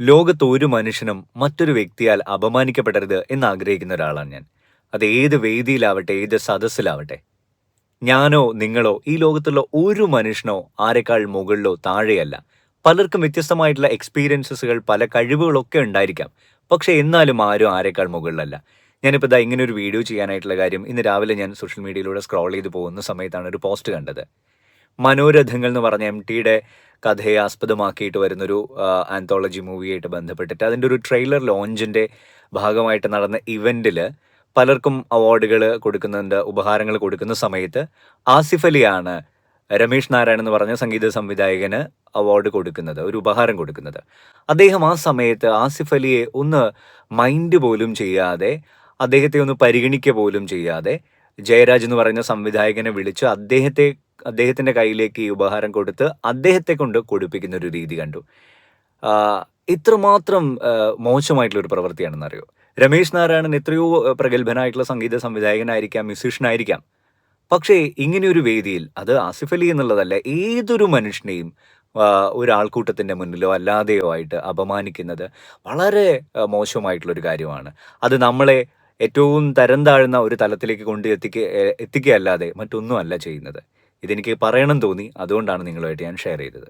ലോകത്ത് ഒരു മനുഷ്യനും മറ്റൊരു വ്യക്തിയാൽ അപമാനിക്കപ്പെടരുത് എന്ന് ആഗ്രഹിക്കുന്ന ഒരാളാണ് ഞാൻ. അത് ഏത് വേദിയിലാവട്ടെ ഏത് സദസ്സിലാവട്ടെ. ഞാനോ നിങ്ങളോ ഈ ലോകത്തുള്ള ഒരു മനുഷ്യനോ ആരെക്കാൾ മുകളിലോ താഴെയല്ല. പലർക്കും വ്യത്യസ്തമായിട്ടുള്ള എക്സ്പീരിയൻസസുകൾ പല കഴിവുകളൊക്കെ ഉണ്ടായിരിക്കാം. പക്ഷെ എന്നാലും ആരും ആരെക്കാൾ മുകളിലല്ല. ഞാനിപ്പോൾ ഇതാ ഇങ്ങനെ ഒരു വീഡിയോ ചെയ്യാനായിട്ടുള്ള കാര്യം ഇന്ന് രാവിലെ ഞാൻ സോഷ്യൽ മീഡിയയിലൂടെ സ്ക്രോൾ ചെയ്ത് പോകുന്ന സമയത്താണ് ഒരു പോസ്റ്റ് കണ്ടത്. മനോരഥങ്ങൾ എന്ന് പറഞ്ഞ എം ടിയുടെ കഥയെ ആസ്പദമാക്കിയിട്ട് വരുന്നൊരു ആന്തോളജി മൂവിയായിട്ട് ബന്ധപ്പെട്ടിട്ട് അതിന്റെ ഒരു ട്രെയിലർ ലോഞ്ചിന്റെ ഭാഗമായിട്ട് നടന്ന ഇവന്റിൽ പലർക്കും അവാർഡുകൾ കൊടുക്കുന്നുണ്ട് ഉപഹാരങ്ങൾ കൊടുക്കുന്ന സമയത്ത് ആസിഫ് അലിയാണ് രമേഷ് നാരായൺ എന്ന് പറഞ്ഞ സംഗീത സംവിധായകന് അവാർഡ് കൊടുക്കുന്നത് ഒരു ഉപഹാരം കൊടുക്കുന്നത്. അദ്ദേഹം ആ സമയത്ത് ആസിഫ് അലിയെ ഒന്ന് മൈൻഡ് പോലും ചെയ്യാതെ അദ്ദേഹത്തെ ഒന്ന് പരിഗണിക്കുക പോലും ചെയ്യാതെ ജയരാജ് എന്ന് പറയുന്ന സംവിധായകനെ വിളിച്ച് അദ്ദേഹത്തെ അദ്ദേഹത്തിന്റെ കയ്യിലേക്ക് ഈ ഉപഹാരം കൊടുത്ത് അദ്ദേഹത്തെ കൊണ്ട് കൊടുപ്പിക്കുന്ന ഒരു രീതി കണ്ടു. ഇത്രമാത്രം മോശമായിട്ടുള്ളൊരു മോശമായിട്ടുള്ള ഒരു പ്രവൃത്തിയാണെന്ന് അറിയോ? രമേശ് നാരായണൻ എത്രയോ പ്രഗത്ഭനായിട്ടുള്ള സംഗീത സംവിധായകനായിരിക്കാം മ്യൂസീഷ്യനായിരിക്കാം പക്ഷേ ഇങ്ങനെയൊരു വേദിയിൽ അത് ആസിഫ് അലി എന്നുള്ളതല്ല ഏതൊരു മനുഷ്യനെയും ഒരാൾക്കൂട്ടത്തിന്റെ മുന്നിലോ അല്ലാതെയോ ആയിട്ട് അപമാനിക്കുന്നത് വളരെ മോശമായിട്ടുള്ളൊരു കാര്യമാണ്. അത് നമ്മളെ ഏറ്റവും തരം താഴ്ന്ന ഒരു തലത്തിലേക്ക് കൊണ്ട് എത്തിക്ക എത്തിക്കുകയല്ലാതെ മറ്റൊന്നും അല്ല ചെയ്യുന്നത്. ഇതെനിക്ക് പറയണം തോന്നി. അതുകൊണ്ടാണ് നിങ്ങളുമായിട്ട് ഞാൻ ഷെയർ ചെയ്തത്.